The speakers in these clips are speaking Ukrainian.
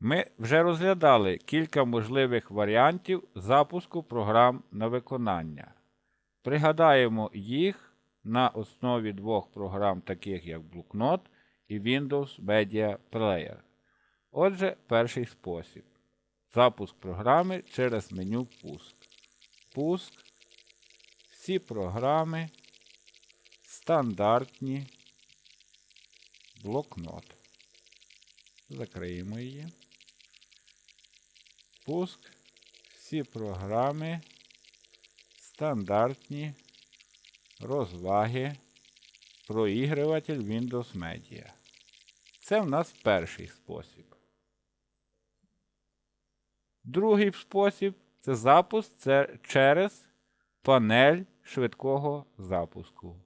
Ми вже розглядали кілька можливих варіантів запуску програм на виконання. Пригадаємо їх на основі двох програм, таких як Bloknot і Windows Media Player. Отже, перший спосіб. Запуск програми через меню Пуск. Пуск. Всі програми. Стандартні. Блокнот. Закриємо її. Пуск. Всі програми. Стандартні. Розваги. Проігруватель Windows Media. Це в нас перший спосіб. Другий спосіб це запуск через панель швидкого запуску.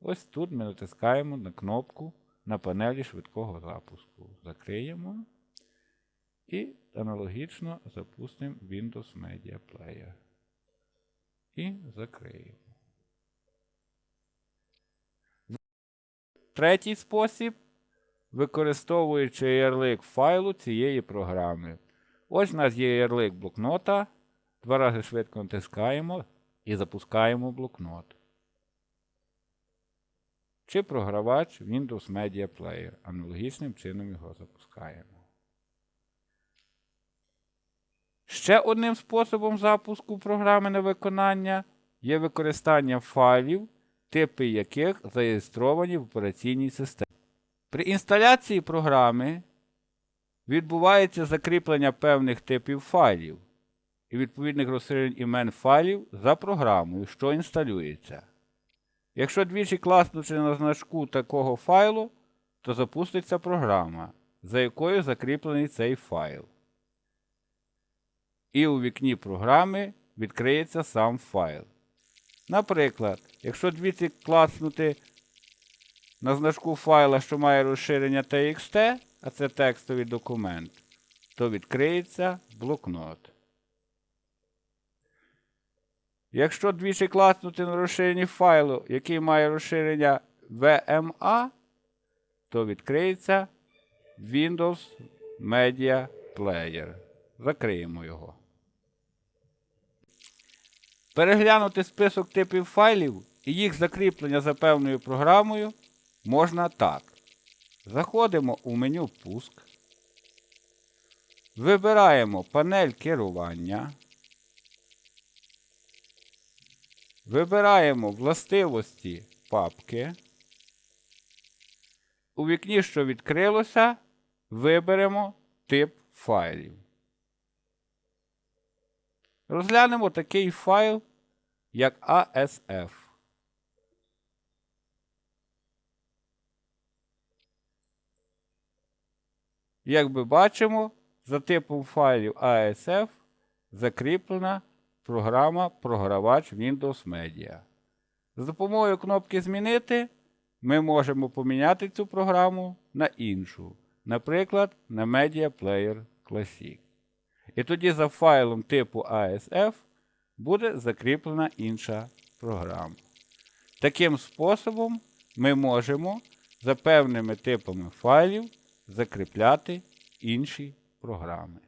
Ось тут ми натискаємо на кнопку на панелі швидкого запуску. Закриємо і аналогічно запустимо Windows Media Player. І закриємо. Третій спосіб, використовуючи ярлик файлу цієї програми. Ось у нас є ярлик блокнота. Два рази швидко натискаємо і запускаємо блокнот. Чи програвач Windows Media Player. Аналогічним чином його запускаємо. Ще одним способом запуску програми на виконання є використання файлів, типи яких зареєстровані в операційній системі. При інсталяції програми відбувається закріплення певних типів файлів і відповідних розширень імен файлів за програмою, що інсталюється. Якщо двічі класнути на значку такого файлу, то запуститься програма, за якою закріплений цей файл. І у вікні програми відкриється сам файл. Наприклад, якщо двічі класнути на значку файла, що має розширення TXT, а це текстовий документ, то відкриється блокнот. Якщо двічі класнути на розширенні файлу, який має розширення VMA, то відкриється Windows Media Player. Закриємо його. Переглянути список типів файлів і їх закріплення за певною програмою можна так. Заходимо у меню Пуск. Вибираємо панель керування. Вибираємо властивості папки. У вікні, що відкрилося, виберемо тип файлів. Розглянемо такий файл, як ASF. Як ми бачимо, за типом файлів ASF закріплена програма Програвач Windows Media. За допомогою кнопки Змінити ми можемо поміняти цю програму на іншу, наприклад, на Media Player Classic. І тоді за файлом типу ASF буде закріплена інша програма. Таким способом ми можемо за певними типами файлів закріпляти інші програми.